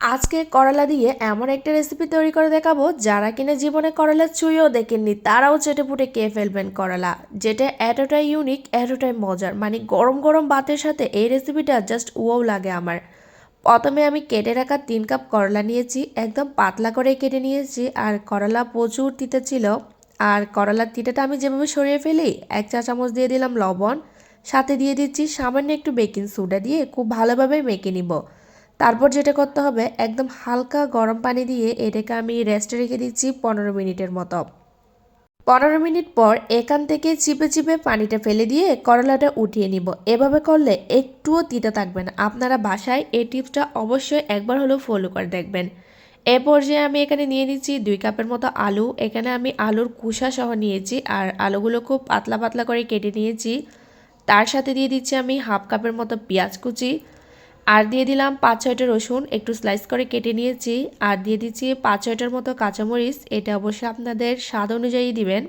আজকে করলা দিয়ে এমন একটা রেসিপি তৈরি করে দেখাবো, যারা কিনা জীবনে করলা চুইও দেখেননি, তারাও চেটে পুটে খেয়ে ফেলবেন করলা। যেটা এতটাই ইউনিক এতটাই মজার। মানে গরম গরম ভাতের সাথে এই রেসিপিটা জাস্ট ওয়াও লাগে আমার। প্রথমে আমি কেটে রাখা তিন কাপ করলা নিয়েছি, একদম পাতলা করে কেটে নিয়েছি, আর করলা প্রচুর তিতে ছিল। আর করলার তিতাটা আমি যেভাবে সরিয়ে ফেলি, এক চা চামচ দিয়ে দিলাম লবণ, সাথে দিয়ে দিচ্ছি সামান্য একটু বেকিং সোডা দিয়ে খুব ভালোভাবে মেখে নিব। তারপর যেটা করতে হবে, একদম হালকা গরম পানি দিয়ে এটাকে আমি রেস্টে রেখে দিচ্ছি পনেরো মিনিটের মতো। পনেরো মিনিট পর এখান থেকে চিপে চিপে পানিটা ফেলে দিয়ে করলাটা উঠিয়ে নিব। এভাবে করলে একটুও তিতা থাকবে না। আপনারা বাসায় এই টিপসটা অবশ্যই একবার হলেও ফলো করে দেখবেন। এ পর্যায়ে আমি এখানে নিয়ে নিচ্ছি দুই কাপের মতো আলু। এখানে আমি আলুর কুসা সহ নিয়েছি আর আলুগুলো খুব পাতলা পাতলা করে কেটে নিয়েছি। তার সাথে দিয়ে দিচ্ছি আমি হাফ কাপের মতো পেঁয়াজ কুচি। আর দিয়ে দিলাম পাঁচ, ছয়টা রসুন, একটু স্লাইস করে কেটে নিয়েছি। আর দিয়ে দিচ্ছি পাঁচ, ছয়টার মতো কাঁচামরিচ। এটা অবশ্যই আপনাদের স্বাদ অনুযায়ী দিবেন।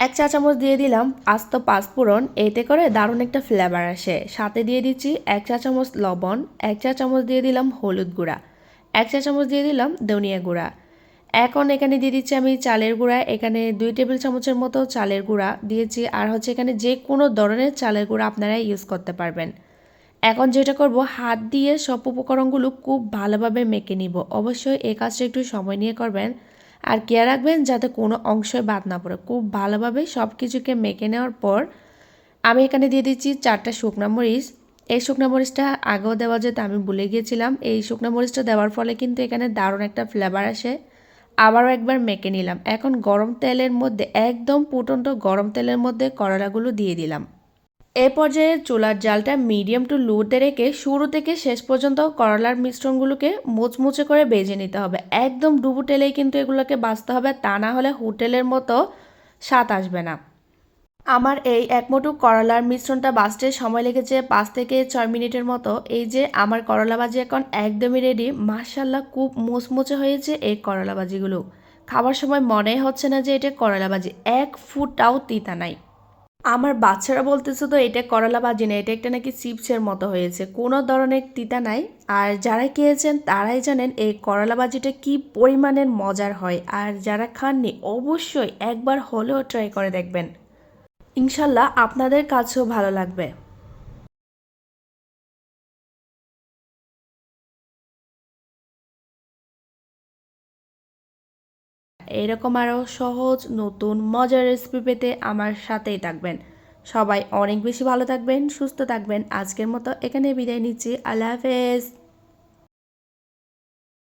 এক চা চামচ দিয়ে দিলাম আস্ত পাঁচফোড়ন। এতে করে দারুণ একটা ফ্লেভার আসে। সাথে দিয়ে দিচ্ছি এক চা চামচ লবণ, এক চা চামচ দিয়ে দিলাম হলুদ গুঁড়া, এক চা চামচ দিয়ে দিলাম ধনিয়া গুঁড়া। এখন এখানে দিয়ে দিচ্ছি আমি চালের গুঁড়া। এখানে দুই টেবিল চামচের মতো চালের গুঁড়া দিয়েছি। আর হচ্ছে এখানে যে কোনো ধরনের চালের গুঁড়া আপনারা ইউজ করতে পারবেন। এখন যেটা করব, হাত দিয়ে সব উপকরণগুলো খুব ভালোভাবে মেখে নিব। অবশ্যই এই কাজটা একটু সময় নিয়ে করবেন আর কেয়ার রাখবেন যাতে কোনো অংশই বাদ না পড়ে। খুব ভালোভাবে সব কিছুকে মেখে নেওয়ার পর আমি এখানে দিয়ে দিচ্ছি চারটা শুকনা মরিচ। এই শুকনা মরিচটা আগেও দেওয়া যেত, আমি ভুলে গিয়েছিলাম। এই শুকনা মরিচটা দেওয়ার ফলে কিন্তু এখানে দারুণ একটা ফ্লেভার আসে। আবারও একবার মেখে নিলাম। এখন গরম তেলের মধ্যে, একদম ফুটন্ত গরম তেলের মধ্যে করলাগুলো দিয়ে দিলাম। এ পর্যায়ে চুলার জালটা মিডিয়াম টু লোতে রেখে শুরু থেকে শেষ পর্যন্ত করলার মিশ্রণগুলোকে মুচমুচে করে বেজে নিতে হবে। একদম ডুবু টেলেই কিন্তু এগুলোকে বাঁচতে হবে, তা না হলে হোটেলের মতো স্বাদ আসবে না। আমার এই এক মুঠো করলার মিশ্রণটা বাঁচতে সময় লেগেছে পাঁচ থেকে ছয় মিনিটের মতো। এই যে আমার করলা ভাজি এখন একদমই রেডি মার্শাল্লাহ খুব মুচমুচে হয়েছে এই করলা ভাজিগুলো। খাবার সময় মনে হচ্ছে না যে এটা করলা ভাজি, এক ফুটটাও তিতা নাই। আমার বাচ্চারা বলতেছে তো, এটা করলা ভাজি না, এটা একটা নাকি চিপসের মতো হয়েছে। কোনো ধরনের তিতা নাই। আর যারা খেয়েছেন, তারাই জানেন এই করলা ভাজিটা কি পরিমাণের মজার হয়। আর যারা খাননি, অবশ্যই একবার হলেও ট্রাই করে দেখবেন। ইনশাল্লাহ আপনাদের কাছেও ভালো লাগবে। এরকম আরও সহজ, নতুন, মজার রেসিপি পেতে আমার সাথেই থাকবেন। সবাই অনেক বেশি ভালো থাকবেন, সুস্থ থাকবেন। আজকের মতো এখানে বিদায় নিচ্ছি। আল্লাহ হাফেজ।